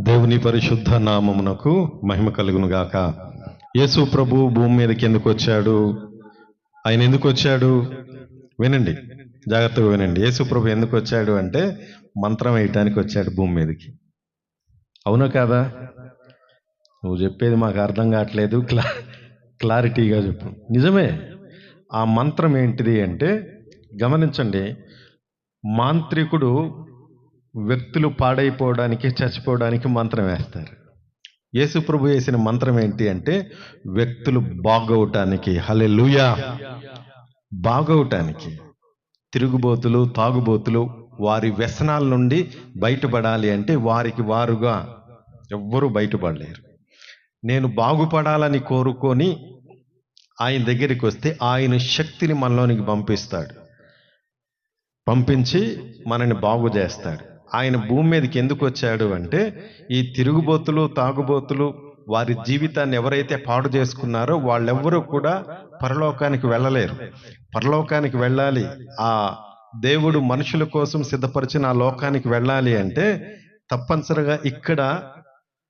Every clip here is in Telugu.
దేవుని పరిశుద్ధ నామమునకు మహిమ కలుగును గాక యేసు ప్రభు భూమి మీదకి ఎందుకు వచ్చాడు? ఆయన ఎందుకు వచ్చాడు? వినండి. జాగ్రత్తగా వినండి. యేసు ప్రభు ఎందుకు వచ్చాడు అంటే మంత్రం వేయటానికి వచ్చాడు భూమి మీదకి. అవునా కాదా? నువ్వు చెప్పేది మాకు అర్థం కావట్లేదు. క్లా క్లారిటీగా చెప్పు. నిజమే. ఆ మంత్రం ఏంటిది అంటే గమనించండి. మాంత్రికుడు వ్యక్తులు పాడైపోవడానికి చచ్చిపోవడానికి మంత్రం వేస్తారు. యేసు ప్రభు వేసిన మంత్రం ఏంటి అంటే వ్యక్తులు బాగవటానికి హలే బాగవటానికి తిరుగుబోతులు తాగుబోతులు వారి వ్యసనాల నుండి బయటపడాలి అంటే వారికి వారుగా ఎవ్వరూ బయటపడలేరు. నేను బాగుపడాలని కోరుకొని ఆయన దగ్గరికి వస్తే ఆయన శక్తిని మనలోనికి పంపిస్తాడు. పంపించి మనని బాగు చేస్తాడు. ఆయన భూమి మీదకి ఎందుకు వచ్చాడు అంటే ఈ తిరుగుబోతులు తాగుబోతులు వారి జీవితాన్ని ఎవరైతే పాడు చేసుకున్నారో వాళ్ళెవ్వరూ కూడా పరలోకానికి వెళ్ళలేరు. పరలోకానికి వెళ్ళాలి. ఆ దేవుడు మనుషుల కోసం సిద్ధపరిచిన ఆ లోకానికి వెళ్ళాలి అంటే తప్పనిసరిగా ఇక్కడ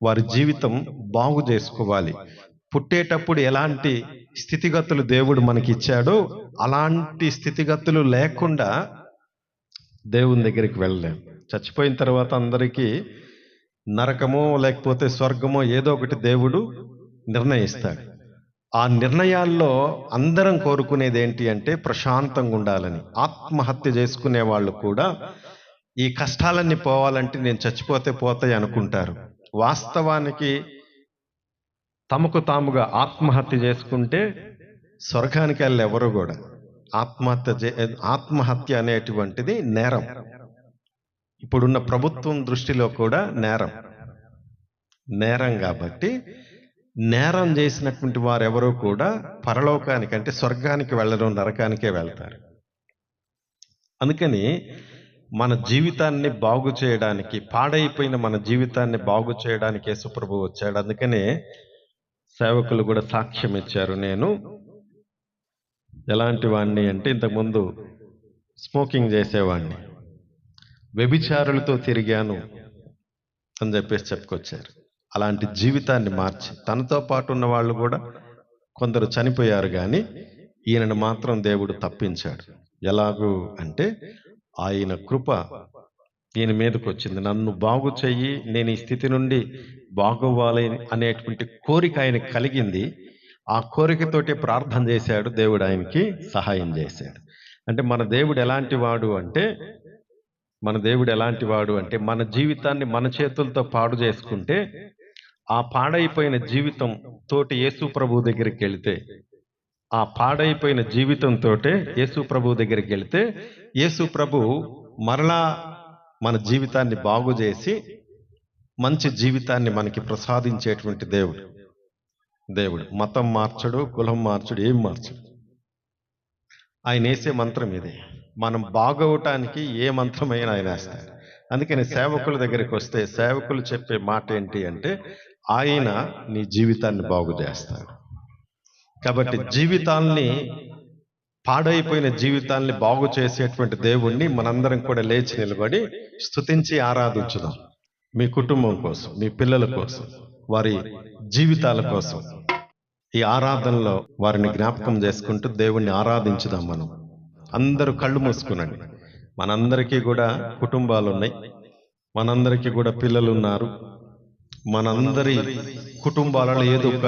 వారి జీవితం బాగు చేసుకోవాలి. పుట్టేటప్పుడు ఎలాంటి స్థితిగతులు దేవుడు మనకి ఇచ్చాడో అలాంటి స్థితిగతులు లేకుండా దేవుని దగ్గరికి వెళ్ళలేము చచ్చిపోయిన తర్వాత అందరికీ నరకమో లేకపోతే స్వర్గమో ఏదో ఒకటి దేవుడు నిర్ణయిస్తాడు. ఆ నిర్ణయాల్లో అందరం కోరుకునేది ఏంటి అంటే ప్రశాంతంగా ఉండాలని ఆత్మహత్య చేసుకునే వాళ్ళు కూడా ఈ కష్టాలన్నీ పోవాలంటే నేను చచ్చిపోతే పోతాయి అనుకుంటారు. వాస్తవానికి తమకు తాముగా ఆత్మహత్య చేసుకుంటే స్వర్గానికి వెళ్ళి ఎవరు కూడా. ఆత్మహత్య చే ఆత్మహత్య అనేటువంటిది నేరం. ఇప్పుడున్న ప్రభుత్వం దృష్టిలో కూడా నేరం. నేరం కాబట్టి నేరం చేసినటువంటి వారెవరూ కూడా పరలోకానికి అంటే స్వర్గానికి వెళ్ళడం నరకానికే వెళ్తారు. అందుకని మన జీవితాన్ని బాగు చేయడానికి పాడైపోయిన మన జీవితాన్ని బాగు చేయడానికి యేసుప్రభు వచ్చాడు. అందుకనే సేవకులు కూడా సాక్ష్యం ఇచ్చారు. నేను ఎలాంటి వాడిని అంటే ఇంతకుముందు స్మోకింగ్ చేసేవాడిని వ్యభిచారులతో తిరిగాను అని చెప్పేసి చెప్పుకొచ్చారు. అలాంటి జీవితాన్ని మార్చి తనతో పాటు ఉన్న వాళ్ళు కూడా కొందరు చనిపోయారు కానీ ఈయనను మాత్రం దేవుడు తప్పించాడు. ఎలాగూ అంటే ఆయన కృప ఈయన మీదకు వచ్చింది. నన్ను బాగు చెయ్యి నేను ఈ స్థితి నుండి బాగోవాలి అనేటువంటి కోరిక ఆయన కలిగింది. ఆ కోరికతోటి ప్రార్థన చేశాడు దేవుడు ఆయనకి సహాయం చేశాడు. అంటే మన దేవుడు ఎలాంటి వాడు అంటే మన దేవుడు ఎలాంటి వాడు అంటే మన జీవితాన్ని మన చేతులతో పాడు చేసుకుంటే ఆ పాడైపోయిన జీవితం తోటి యేసు ప్రభు దగ్గరికి వెళితే ఆ పాడైపోయిన జీవితంతో యేసు ప్రభు దగ్గరికి వెళితే యేసు ప్రభు మరలా మన జీవితాన్ని బాగు చేసి మంచి జీవితాన్ని మనకి ప్రసాదించేటువంటి దేవుడు. దేవుడు మతం మార్చడు కులం మార్చడు ఏం మార్చడు. ఆయన వేసే మంత్రం ఇదే. మనం బాగవటానికి ఏ మంత్రమైనా ఆయన వేస్తాడు అందుకని సేవకుల దగ్గరికి వస్తే సేవకులు చెప్పే మాట ఏంటి అంటే ఆయన నీ జీవితాన్ని బాగు చేస్తాడు. కాబట్టి జీవితాల్ని పాడైపోయిన జీవితాల్ని బాగు చేసేటువంటి దేవుణ్ణి మనందరం కూడా లేచి నిలబడి స్తుతించి ఆరాధించుదాం. మీ కుటుంబం కోసం మీ పిల్లల కోసం వారి జీవితాల కోసం ఈ ఆరాధనలో వారిని జ్ఞాపకం చేసుకుంటూ దేవుణ్ణి ఆరాధించుదాం మనం. అందరూ కళ్ళు మూసుకునండి. మనందరికీ కూడా కుటుంబాలు ఉన్నాయి మనందరికీ కూడా పిల్లలు ఉన్నారు మనందరి కుటుంబాలలో ఏదో ఒక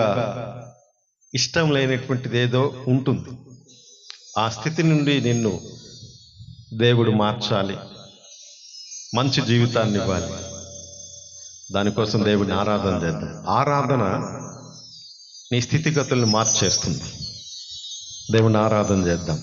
ఇష్టం లేనటువంటిది ఏదో ఉంటుంది. ఆ స్థితి నుండి నిన్ను దేవుడు మార్చాలి. మంచి జీవితాన్ని ఇవ్వాలి. దానికోసం దేవుడిని ఆరాధన చేద్దాం. ఆరాధన నీ స్థితిగతుల్ని మార్చేస్తుంది. దేవుని ఆరాధన చేద్దాం.